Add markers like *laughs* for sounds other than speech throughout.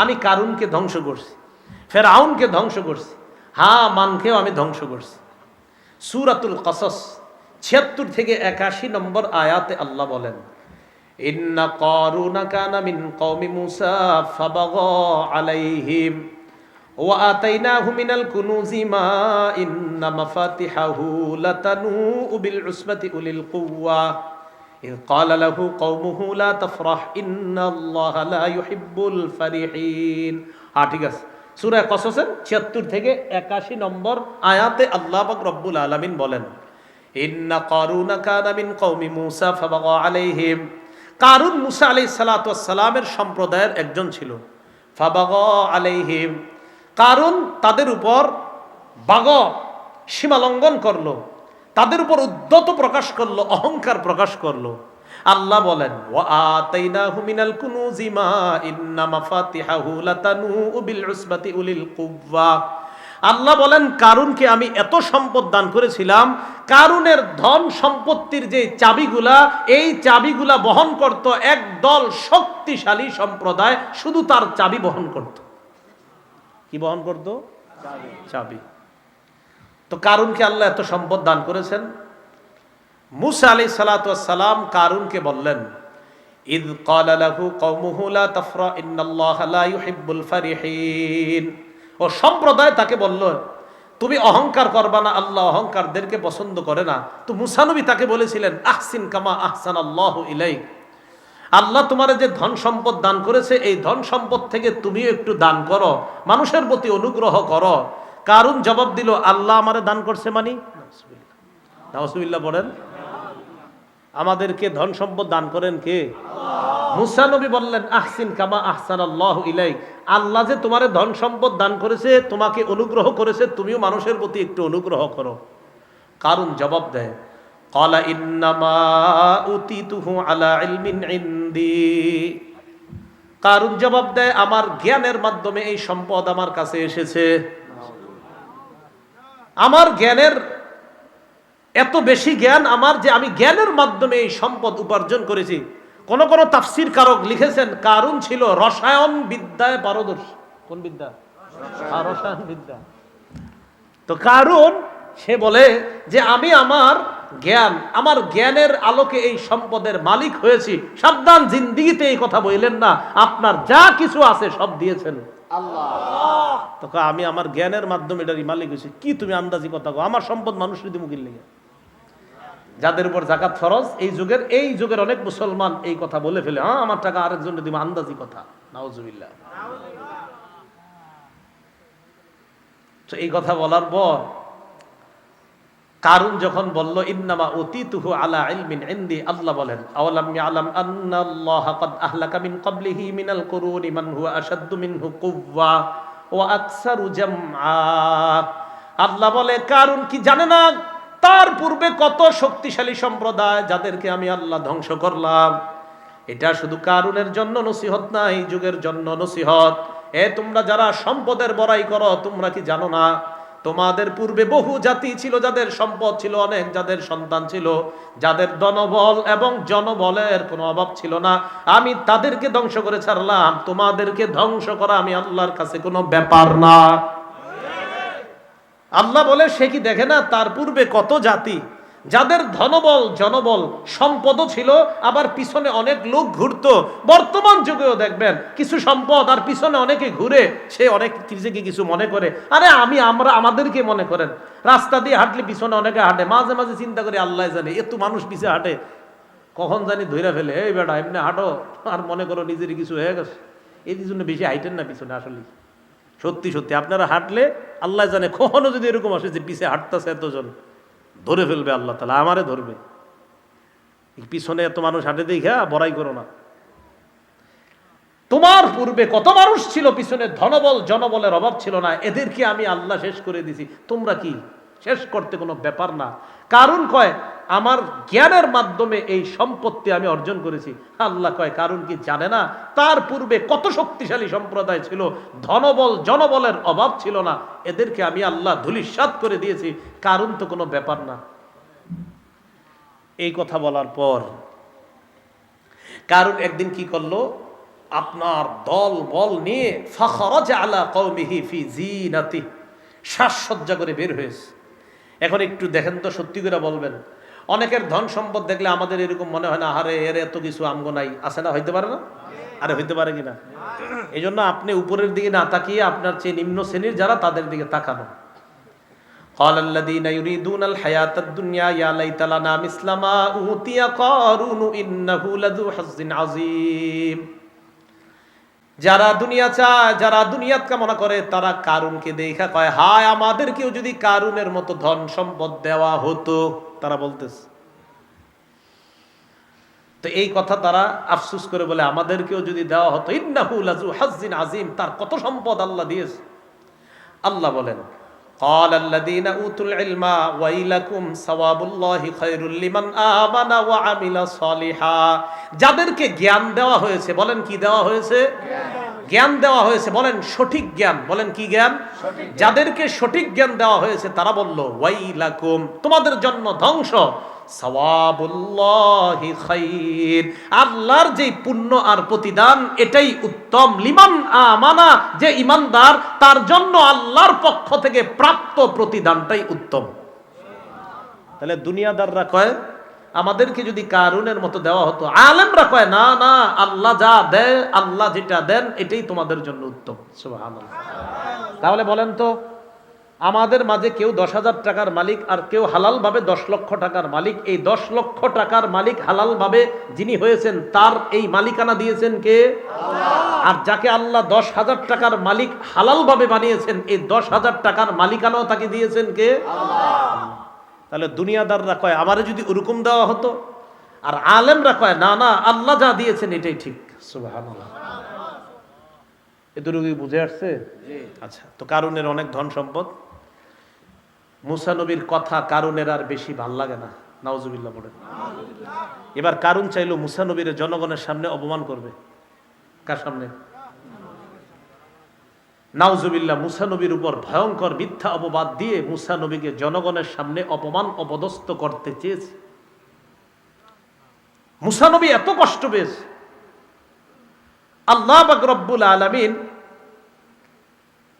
আমি কারুনকে ধ্বংস করছি, ফেরাউনকে ধ্বংস করছি, হা মানকেও আমি ধ্বংস করছি। সুরাতুল কসস, ছিয়াত্তর থেকে একাশি নম্বর আয়াতে আল্লাহ বলেন, ইন্না করুনা কানা মিন আলাইহিম ইন্না উলিল إذ قال له قومه لا تفرح إن الله لا يحب الفرحين হ্যাঁ ঠিক আছে সূরা কসসের 76 থেকে 81 নম্বর আয়াতে আল্লাহ পাক রব্বুল আলামিন বলেন ইন্না কারুনা কানা মিন কওমি মূসা ফাবাগা আলাইহিম কারুন মুসা আলাইহিস সালাতু ওয়াস সালামের সম্প্রদায়ের একজন ছিল ফাবাগা আলাইহিম কারণ তাদের উপর বাগ সীমালঙ্ঘন করলো তাদের উপর উদ্যত প্রকাশ করল, অহংকার প্রকাশ করল। আল্লাহ বলেন আল্লাহ বলেন, কারুনকে আমি এত সম্পদ দান করেছিলাম, কারুনের ধন সম্পত্তির যে চাবিগুলা, এই চাবিগুলা বহন করত একদল শক্তিশালী সম্প্রদায়, শুধু তার চাবি বহন করত। কি বহন করত? চাবি। তো কারুনকে আল্লাহ এত সম্পদ দান করেছেন? মুসা আলি সালাম কারুনকে বললেন, ইদ কালালাহু ও সম্প্রদায় তাকে বলল, তুমি অহংকার করবা না, আল্লাহ অহংকারদেরকে পছন্দ করে না। তো মুসানবী তাকে বলেছিলেন, আহসিন কামা আহসান আল্লাহ ইলাইক। আল্লাহ তোমার যে ধন সম্পদ দান করেছে, এই ধন সম্পদ থেকে তুমিও একটু দান করো, মানুষের প্রতি অনুগ্রহ করো। কারুন জবাব দিল, আল্লাহ আমারে দান করছে মানি? নাউসুবিল্লাহ বলেন, আমাদেরকে ধন সম্পদ দান করেন কে? মুসা নবী বললেন, আহসিন কামা আহসান আল্লাহ ইলাই আল্লাহ যে তোমার ধন সম্পদ দান করেছে, তোমাকে অনুগ্রহ করেছে, তুমিও মানুষের প্রতি একটু অনুগ্রহ করো। কারণ জবাব দেয় কলা ইন্নামা উতি তুহু আলা ইলমিন ইন্দি। কারণ জবাব দেয়, আমার জ্ঞানের মাধ্যমে এই সম্পদ আমার কাছে এসেছে। আমার জ্ঞানের এত বেশি জ্ঞান আমার যে আমি জ্ঞানের মাধ্যমে এই সম্পদ উপার্জন করেছি। কোন কোন তাফসির কারক লিখেছেন কারণ ছিল রসায়ন বিদ্যায় পারদর্শী। কোন বিদ্যা? রসায়ন। বিদ্যা। তো কারণ সে বলে যে আমি আমার জ্ঞান আমার জ্ঞানের আলোকে এই সম্পদের মালিক হয়েছি। সাবধান জিন্দিগিতে এই কথা বললেন না। আপনার যা কিছু আছে সব দিয়েছেন। তখন আমি আমার জ্ঞানের মাধ্যমে এটারই মালিক হয়েছি। কি তুমি আন্দাজি কথা কো আমার সম্পদ মানুষের দিমুখির লেগে যাদের উপর জাকাত ফরজ এই যুগের এই যুগের অনেক মুসলমান এই কথা বলে ফেলে হ্যাঁ আমার টাকা আরেকজন দিব আন্দাজি কথা। নাউজুবিল্লাহ। তো এই কথা বলার পর কারুন যখন বলল, ইন্নামা অতীতুহু আলা ইলমিন ইনদি আল্লাহ বলেন, আওয়ালাম ইয়ালাম আন্নাল্লাহ ক্বাদ আহলাকা মিন ক্বাবলিহি মিনাল কুরুনি মান হুয়া আশাদ্দু মিনহু কুওয়া ওয়া আকসারু জামআ আল্লাহ বলে, কারুন কি জানে না, তার পূর্বে কত শক্তিশালী সম্প্রদায় যাদেরকে আমি আল্লাহ ধ্বংস করলাম। এটা শুধু কারুনের জন্য নসিহত না এই যুগের জন্য নসিহত। এ তোমরা যারা সম্পদের বড়াই করো, তোমরা কি জানো না তোমাদের পূর্বে বহু জাতি ছিল, যাদের সম্পদ ছিল অনেক, যাদের সন্তান ছিল, যাদের দনবল এবং জনবলের কোনো অভাব ছিল না। আমি তাদেরকে ধ্বংস করে ছাড়লাম, তোমাদেরকে ধ্বংস করা আমি আল্লাহর কাছে কোনো ব্যাপার না। আল্লাহ বলে, সে কি দেখে না তার পূর্বে কত জাতি যাদের ধনবল, জনবল সম্পদও ছিল, আবার পিছনে অনেক লোক ঘুরতো। বর্তমান যুগেও দেখবেন, কিছু সম্পদ আর পিছনে অনেকে ঘুরে, সে অনেক নিজেকে কিছু মনে করে। আরে আমি, আমরা, আমাদেরকে মনে করেন। রাস্তা দিয়ে হাঁটলে পিছনে অনেকে হাঁটে, মাঝে মাঝে চিন্তা করি, আল্লাহ জানে, এত মানুষ পিছে হাঁটে, কখন জানি ধৈরা ফেলে, এই বেটা, এমনি হাঁটো, আর মনে করো নিজের কিছু হয়ে গেছে। এই জন্য বেশি হাইটেন না পিছনে আসলে। সত্যি সত্যি, আপনারা হাঁটলে আল্লাহ জানে, কখনো যদি এরকম আসে যে পিছে হাঁটতেছে এতজন। ধরে ফেলবে আল্লাহ তালা আমারে ধরবে। পিছনে এত মানুষ হাঁটে দেখা বড়াই করো না। তোমার পূর্বে কত মানুষ ছিল পিছনে, ধনবল, জনবলের অভাব ছিল না, এদেরকে আমি আল্লাহ শেষ করে দিছি। তোমরা কি শেষ করতে কোনো ব্যাপার না? কারণ কয় আমার জ্ঞানের মাধ্যমে এই সম্পত্তি আমি অর্জন করেছি। আল্লাহ কয়, কারণ কি জানে না? তার পূর্বে কত শক্তিশালী সম্প্রদায় ছিল, ধনবল, জনবলের অভাব ছিল না। এদেরকে আমি আল্লাহ ধুলিস্বাদ করে দিয়েছি, কারণ তো কোনো ব্যাপার না। এই কথা বলার পর, কারণ একদিন কি করল? আপনার দল, বল নিয়ে, ফখরজ আলা কৌমিহি ফি জিনাতি শ্বাসসজ্জা করে বের হয়েছে। এখন একটু দেখেন তো সত্যি করে বলবেন। অনেকের ধন সম্পদ দেখলে আমাদের এরকম মনে হয় না আরে এর এত কিছু আমগো নাই আছে না হইতে পারে না আরে হইতে পারে কিনা এই জন্য আপনি উপরের দিকে না তাকিয়ে আপনার চেয়ে নিম্ন শ্রেণীর যারা তাদের দিকে তাকানো قال الذين يريدون الحياة الدنيا يا ليت لنا مثل ما أوتي قارون إنه لذو حظ عظيم যারা দুনিয়া চায়, যারা দুনিয়াত কামনা করে, তারা কারুনকে দেখা কয়, হায়, আমাদেরকেও যদি কারুনের মতো ধন সম্পদ দেওয়া হতো তারা বলতেছে। তো এই কথা তারা আফসুস করে বলে, আমাদেরকেও যদি দেওয়া হতো, ইন্নাহু লাজু হাজ্জিন আজিম তার কত সম্পদ আল্লাহ দিয়েছে। আল্লাহ বলেন قال الذين اوتوا العلم ويلكم ثواب الله خير لمن آمن وعمل صالحا যাদেরকে জ্ঞান দেওয়া হয়েছে বলেন কি দেওয়া হয়েছে জ্ঞান দেওয়া হয়েছে বলেন সঠিক জ্ঞান বলেন কি জ্ঞান যাদেরকে সঠিক জ্ঞান দেওয়া হয়েছে তারা বলল ওয়াইলাকুম তোমাদের জন্য ধ্বংস সওয়াবুল্লাহি খাইর। আল্লাহর যে পুণ্য আর প্রতিদান, এটাই উত্তম। লিমান আমানা, যে ইমানদার, তার জন্য আল্লাহর পক্ষ থেকে প্রাপ্ত প্রতিদানটাই উত্তম। তাহলে দুনিয়াদাররা কয়, আমাদেরকে যদি কারুনের মতো দেওয়া হতো, আলেমরা কয়, না না, আল্লাহ যা দেয়, আল্লাহ যেটা দেন, এটাই তোমাদের জন্য উত্তম। তাহলে বলেন তো আমাদের মাঝে কেউ দশ হাজার টাকার মালিক আর কেউ হালালভাবে দশ লক্ষ টাকার মালিক। এই দশ লক্ষ টাকার মালিক হালালভাবে যিনি হয়েছেন তার এই মালিকানা দিয়েছেন কে? আর যাকে আল্লাহ দশ হাজার টাকার মালিক হালালভাবে বানিয়েছেন এই দশ হাজার টাকার মালিকানাও তাকে দিয়েছেন কে? তাহলে দুনিয়াদাররা কয় আমারে যদি ওরকম দেওয়া হতো? আর আলেমরা কয় না না আল্লাহ যা দিয়েছেন এটাই ঠিক। এতটুকু কি বুঝে আসছে? আচ্ছা তো কারণের অনেক ধন সম্পদ? মুসা নবীর কথা কারণের আর বেশি ভালো লাগে না। নাওজুবিল্লাহ বলেন এবার কারণ চাইলো মুসা নবীর জনগণের সামনে অপমান করবে। কার সামনে? নাউজুবিল্লাহ, মুসা নবীর উপর ভয়ঙ্কর মিথ্যা অপবাদ দিয়ে মুসা নবীকে জনগণের সামনে অপমান, অপদস্থ করতে চেয়েছে। মুসা নবী এত কষ্ট পেয়েছে। আল্লাহ বাক রব্বুল আলমিন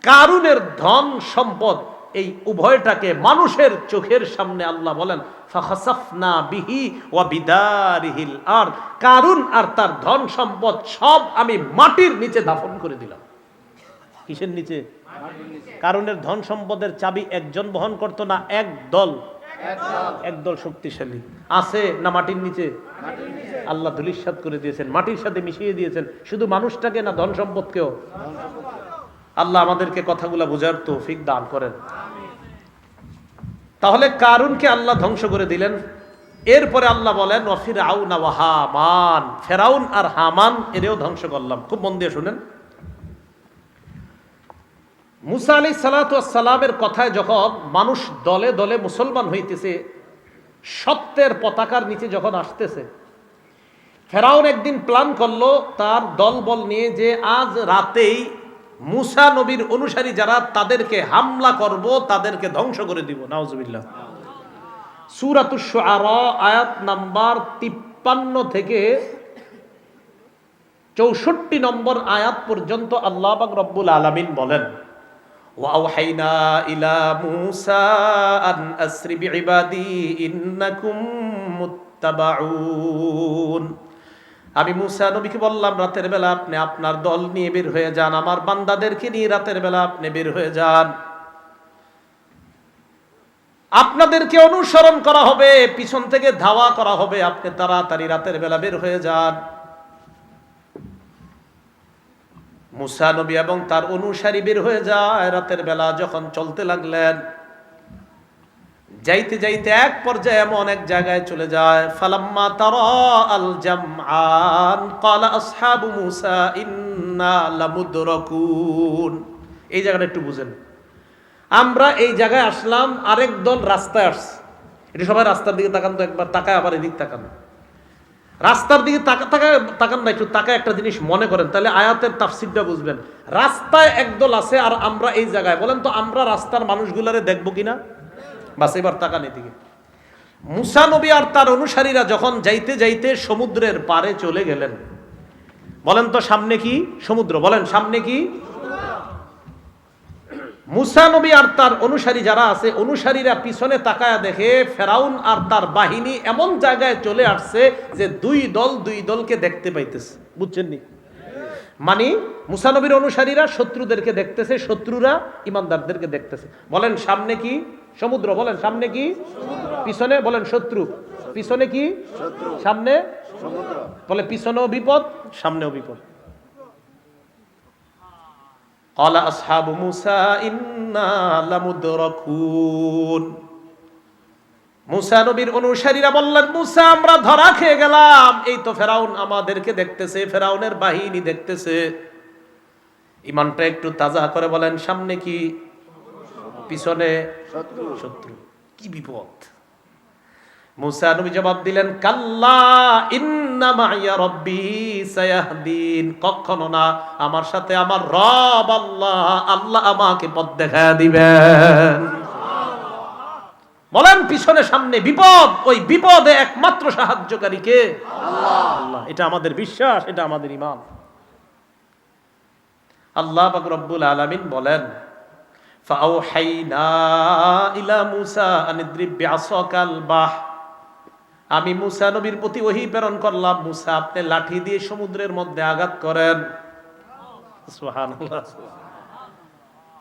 কারুনের ধন সম্পদ এই উভয়টাকে মানুষের চোখের সামনে আল্লাহ বলেন, ফাখাসাফনা বিহি ওয়া বিদারিহিল আর কারুন আর তার ধন সম্পদ সব আমি মাটির নিচে দাফন করে দিলাম। কিসের নিচে? কারণের ধন সম্পদের চাবি একজন বহন করতো না, এক দল। একদল শক্তিশালী। আছে না মাটির নিচে? আল্লাহ ধুলিস্বাদ করে দিয়েছেন, মাটির সাথে মিশিয়ে দিয়েছেন। শুধু মানুষটাকে না ধন সম্পদকেও? আল্লাহ আমাদেরকে কথাগুলা বোঝার তৌফিক দান করেন। তাহলে কারুনকে আল্লাহ ধ্বংস করে দিলেন? এরপরে আল্লাহ বলেন অফির হামান। ফেরাউন আর হামান এরেও ধ্বংস করলাম। খুব মন দিয়ে শুনেন। মুসা আলি সালাতামের কথায় যখন মানুষ দলে দলে মুসলমান হইতেছে, সত্যের পতাকার নিচে যখন আসতেছে, ফেরাউন একদিন প্ল্যান করল তার দলবল নিয়ে যে আজ রাতেই মুসা নবীর অনুসারী যারা তাদেরকে হামলা করব, তাদেরকে ধ্বংস করে দিব। নাউজুবিল্লাহ। সুরাতুস আরা আয়াত নাম্বার তিপ্পান্ন থেকে চৌষট্টি নম্বর আয়াত পর্যন্ত আল্লাহ পাক রব্বুল আলামিন বলেন ওয়াওহাইনা ইলা মুসা আমি মুসা নবীকে বললাম, রাতের বেলা আপনি আপনার দল নিয়ে বের হয়ে যান। আমার বান্দাদেরকে নিয়ে রাতের বেলা আপনি বের হয়ে যান। আপনাদেরকে অনুসরণ করা হবে, পিছন থেকে ধাওয়া করা হবে। আপনি তাড়াতাড়ি রাতের বেলা বের হয়ে যান। মুসা নবী এবং তার অনুসারী বের হয়ে যায় রাতের বেলা যখন চলতে লাগলেন। যাইতে যাইতে এক পর্যায়ে এমন এক জায়গায় চলে যায়, ফালাম্মা তারা আল জামআন, ক্বালা আসহাবু মুসা, ইন্না লামুদরাকুন। এই জায়গাটা একটু বুঝেন। আমরা এই জায়গায় আসলাম, আরেক দল রাস্তায় আসছে। এটা সবাই রাস্তার দিকে তাকান তো একবার, তাকায় আবার এদিক তাকান। রাস্তার দিকে তাকা তাকায় তাকান না, একটু তাকায় একটা জিনিস মনে করেন, তাহলে আয়াতের তাফসিরটা বুঝবেন। রাস্তায় একদল আছে আর আমরা এই জায়গায়। বলেন তো আমরা রাস্তার মানুষগুলারে দেখব কিনা? বাস, এবার তাকান এদিকে। মুসা নবী আর তার অনুসারীরা যখন যাইতে যাইতে সমুদ্রের পারে চলে গেলেন, বলেন তো সামনে কি সমুদ্র? বলেন, সামনে কি? মুসা নবী আর তার অনুসারী যারা আছে, অনুসারীরা পিছনে তাকায় দেখে ফেরাউন আর তার বাহিনী এমন জায়গায় চলে আসছে যে দুই দল দুই দলকে দেখতে পাইতেছে। বুঝছেন নি? মানে মুসানবীর অনুসারীরা শত্রুদেরকে দেখতেছে, শত্রুরা ইমানদারদেরকে দেখতেছে। বলেন, সামনে কি? সমুদ্র বলেন সামনে কি পিছনে বলেন শত্রু পিছনে কি সামনে বলে পিছনেও বিপদ সামনেও বিপদ قال أصحاب موسى إنا لمدركون মুসা নবীর অনুসারীরা বললেন মুসা আমরা ধরা খেয়ে গেলাম এই তো ফেরাউন আমাদেরকে দেখতেছে ফেরাউনের বাহিনী দেখতেছে ইমানটা একটু তাজা করে বলেন সামনে কি পিছনে শত্রু। কি বিপদ? মুসা নবী জবাব দিলেন, কাল্লা সায়াহদিন। কখনো না, আমার সাথে আমার রব আল্লাহ আল্লাহ আমাকে পথ দেখা দিবেন। বলেন, পিছনে সামনে বিপদ, ওই বিপদে একমাত্র সাহায্যকারী কে? আল্লাহ। এটা আমাদের বিশ্বাস, এটা আমাদের ইমান আল্লাহ রব্বুল আলামিন বলেন আমি মুসা নবীর প্রতি ওহী প্রেরণ করলাম। মুসা আপনি লাঠি দিয়ে সমুদ্রের মধ্যে আঘাত করেন।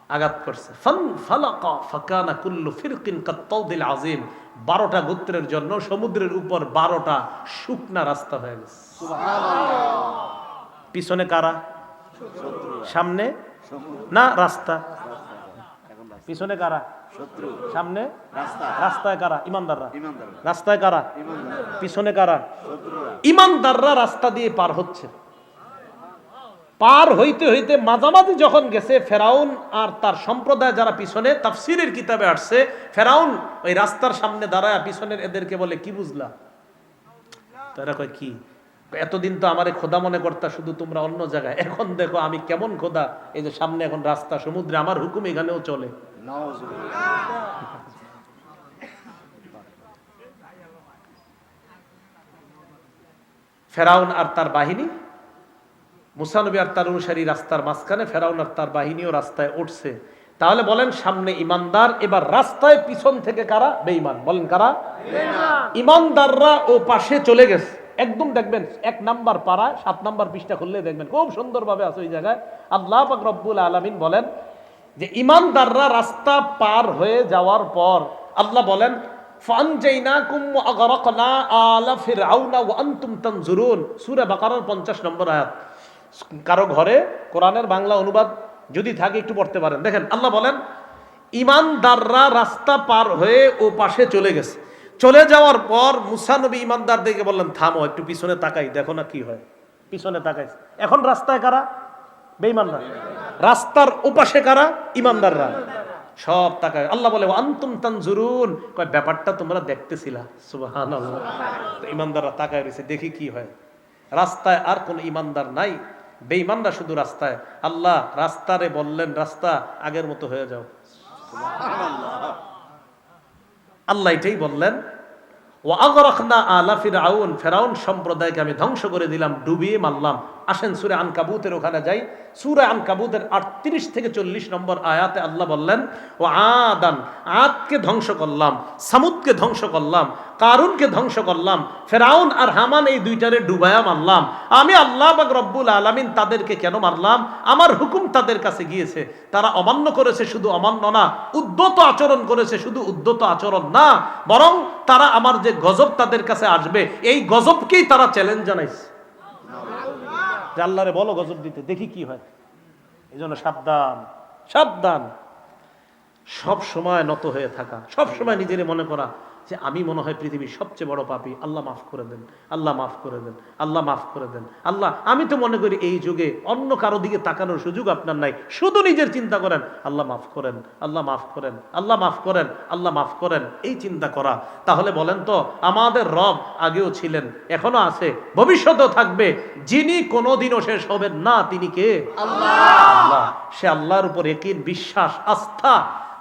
আঘাত করছে। ফান ফালাকা ফাকানা কুল্লু ফিরকিন কাত্তাউদিল আজিম বারোটা গোত্রের জন্য সমুদ্রের উপর বারোটা শুকনা রাস্তা হয়ে গেছে। পিছনে কারা? সামনে? না রাস্তা। পিছনে কারা? সামনে? রাস্তায় কারা? ইমানদাররা। রাস্তায় কারা? পিছনে কারা? ইমানদাররা রাস্তা দিয়ে পার হচ্ছে। পার হইতে হইতে মাঝামাঝি যখন গেছে ফেরাউন আর তার সম্প্রদায় যারা পিছনে তাফসিরের কিতাবে আসছে ফেরাউন ওই রাস্তার সামনে দাঁড়ায় পিছনের এদেরকে বলে কি বুঝলা? তারা কয় কি? এতদিন তো আমার খোদা মনে করতা শুধু তোমরা অন্য জায়গায়। এখন দেখো আমি কেমন খোদা। এই যে সামনে এখন রাস্তা সমুদ্রে আমার হুকুম এখানেও চলে। *laughs* ফেরাউন আর তার বাহিনী মুসানবী আর তার অনুসারী রাস্তার মাঝখানে ফেরাউন আর তার বাহিনীও রাস্তায় উঠছে। তাহলে বলেন সামনে ইমানদার এবার রাস্তায় পিছন থেকে কারা? বেঈমান। বলেন কারা? ইমানদাররা ও পাশে চলে গেছে। একদম দেখবেন এক নাম্বার পাড়ায় সাত নাম্বার পৃষ্ঠা খুললে দেখবেন খুব সুন্দরভাবে আছে ওই জায়গায়। আল্লাহ পাক রব্বুল আলামিন বলেন যে ইমানদাররা রাস্তা পার হয়ে যাওয়ার পর আল্লাহ বলেন 50 নম্বর আয়াত। কারও ঘরে কোরআনের বাংলা অনুবাদ যদি থাকে, একটু পড়তে পারেন। দেখেন, আল্লাহ বলেন, ইমানদাররা রাস্তা পার হয়ে ও পাশে চলে গেছে। চলে যাওয়ার পর মুসানবী ইমানদার দেখে বললেন, থামো, একটু পিছনে তাকাই, দেখো না কি হয়। পিছনে তাকাই এখন রাস্তায় কারা? বেঈমানরা। রাস্তার ওপাশে কারা? ইমানদাররা। সব তাকায়। আল্লাহ বলে আন্তুম তানজুরুন। কয়, ব্যাপারটা তোমরা দেখতেছিলা। সুবহানাল্লাহ। তো ইমানদাররা তাকায় রয়েছে, দেখি কি হয়। রাস্তায় আর কোন ইমানদার নাই। বেঈমানরা শুধু রাস্তায়। আল্লাহ রাস্তারে বললেন, রাস্তা আগের মতো হয়ে যাও। আল্লাহ এটাই বললেন ও আগরখনা আলা ফিরাউন ফেরাউন সম্প্রদায়কে আমি ধ্বংস করে দিলাম, ডুবিয়ে মারলাম। আসেন সুরে আন কাবুতের ওখানে যাই। সুরে আন কাবুতের আটত্রিশ থেকে চল্লিশ নম্বর আয়াতে আল্লাহ বললেন, ও আদান, আদকে ধ্বংস করলাম, সামুদকে ধ্বংস করলাম, কারুনকে ধ্বংস করলাম, ফেরাউন আর হামান এই দুইটারে ডুবায়া মারলাম। আমি আল্লাহ বাক রব্বুল আলমিন তাদেরকে কেন মারলাম? আমার হুকুম তাদের কাছে গিয়েছে। তারা অমান্য করেছে শুধু অমান্য না, উদ্যত আচরণ করেছে শুধু উদ্যত আচরণ না, বরং তারা আমার যে গজব তাদের কাছে আসবে, এই গজবকেই তারা চ্যালেঞ্জ জানাইছে। যে আল্লাহরে বলো গজব দিতে, দেখি কি হয়। এই জন্য সাবধান সাবধান। সব সময় নত হয়ে থাকা, সব সময় নিজের মনে করা। যে আমি মনে হয় পৃথিবীর সবচেয়ে বড় পাপী। আল্লাহ মাফ করে দেন। আল্লাহ মাফ করে দেন। আল্লাহ মাফ করে দেন। আল্লাহ আমি তো মনে করি এই যুগে অন্য কারও দিকে তাকানোর সুযোগ আপনার নাই। শুধু নিজের চিন্তা করেন আল্লাহ মাফ করেন আল্লাহ মাফ করেন আল্লাহ মাফ করেন আল্লাহ মাফ করেন। এই চিন্তা করা। তাহলে বলেন তো আমাদের রব আগেও ছিলেন এখনও আছে ভবিষ্যতেও থাকবে। যিনি কোনোদিনও শেষ হবেন না তিনি কে? আল্লাহ। সে আল্লাহর উপর একিন বিশ্বাস আস্থা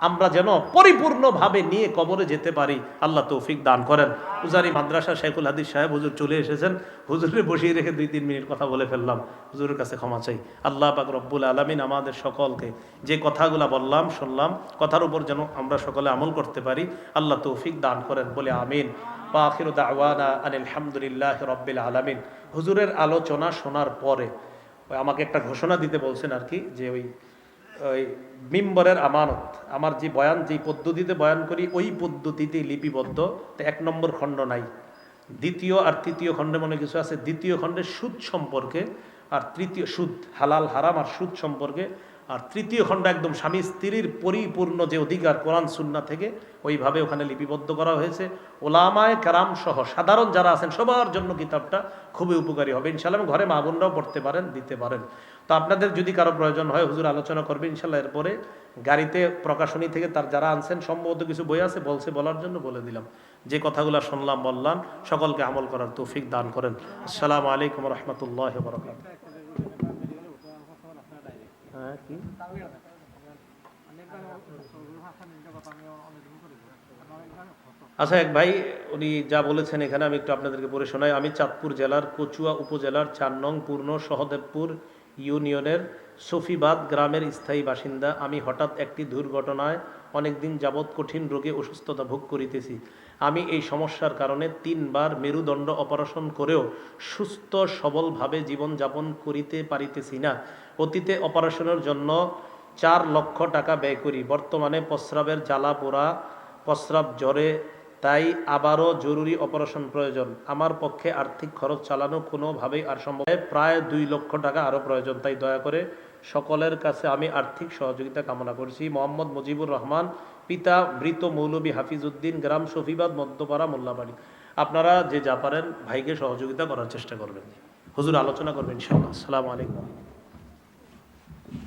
আমরা যেন পরিপূর্ণভাবে নিয়ে কবরে যেতে পারি। আল্লাহ তৌফিক দান করেন। উজারি মাদ্রাসা শেখুল হাদিস সাহেব হুজুর চলে এসেছেন। হুজুরে বসিয়ে রেখে দুই তিন মিনিট কথা বলে ফেললাম। হুজুরের কাছে ক্ষমা চাই। আল্লাহ পাক রব্বুল আলমিন আমাদের সকলকে যে কথাগুলো বললাম, শুনলাম, কথার উপর যেন আমরা সকলে আমল করতে পারি, আল্লাহ তৌফিক দান করেন বলে আমিন। পাখির দাওয়ানা আলহামদুলিল্লাহ রব্বিল আলমিন। হুজুরের আলোচনা শোনার পরে আমাকে একটা ঘোষণা দিতে বলছেন আর কি, যে ওই ওই মিম্বরের আমানত, আমার যে বয়ান, যে পদ্ধতিতে বয়ান করি, ওই পদ্ধতিতে লিপিবদ্ধ। তো এক নম্বর খণ্ড নাই। দ্বিতীয় আর তৃতীয় খণ্ডে মনে কিছু আছে। দ্বিতীয় খণ্ডে সুদ সম্পর্কে, আর তৃতীয়, সুদ, হালাল, হারাম আর সুদ সম্পর্কে আর তৃতীয় খণ্ড একদম স্বামী স্ত্রীর পরিপূর্ণ যে অধিকার কোরআন সুন্না থেকে, ওইভাবে ওখানে লিপিবদ্ধ করা হয়েছে। ওলামায় কারাম সহ সাধারণ যারা আছেন, সবার জন্য কিতাবটা খুবই উপকারী হবে। ইনশাল্লাহ ঘরে মা বোনরাও পড়তে পারেন, দিতে পারেন। তো আপনাদের যদি কারও প্রয়োজন হয়, হুজুর আলোচনা করবে ইনশাল্লাহ এরপরে গাড়িতে প্রকাশনী থেকে তার যারা আনছেন, সম্ভবত কিছু বই আছে, বলছে বলার জন্য বলে দিলাম। যে কথাগুলো শুনলাম, বললাম, সকলকে আমল করার তৌফিক দান করেন। আসসালামু আলাইকুম রহমতুল্লাহ বরকাত হ্যাঁ কি? আচ্ছা এক ভাই, উনি যা বলেছেন এখানে আমি একটু আপনাদেরকে পড়ে শোনাই। আমি চাঁদপুর জেলার কচুয়া উপজেলার চার নং পূর্ণ সহদেবপুর ইউনিয়নের সফিবাদ গ্রামের স্থায়ী বাসিন্দা। আমি হঠাৎ একটি দুর্ঘটনায় অনেকদিন যাবৎ কঠিন রোগে অসুস্থতা ভোগ করিতেছি। আমি এই সমস্যার কারণে তিনবার মেরুদণ্ড অপারেশন করেও সুস্থ, সবলভাবে জীবনযাপন করিতে পারিতেছি না। অতীতে অপারেশনের জন্য চার লক্ষ টাকা ব্যয় করি। বর্তমানে প্রস্রাবের জ্বালা, পোড়া, প্রস্রাব জ্বরে, তাই আবারও জরুরি অপারেশন প্রয়োজন। আমার পক্ষে আর্থিক খরচ চালানো কোনোভাবেই আর সম্ভব। প্রায় দুই লক্ষ টাকা আরও প্রয়োজন, তাই দয়া করে সকলের কাছে আমি আর্থিক সহযোগিতা কামনা করছি। মোহাম্মদ মুজিবুর রহমান পিতা মৃত মৌলবী হাফিজ উদ্দিন গ্রাম শফিবাদ, মধ্যপাড়া মোল্লাবাড়ি আপনারা যে যা পারেন, ভাইকে সহযোগিতা করার চেষ্টা করবেন। হুজুর, আলোচনা করবেন, ইনশাআল্লাহ। আসসালামু আলাইকুম।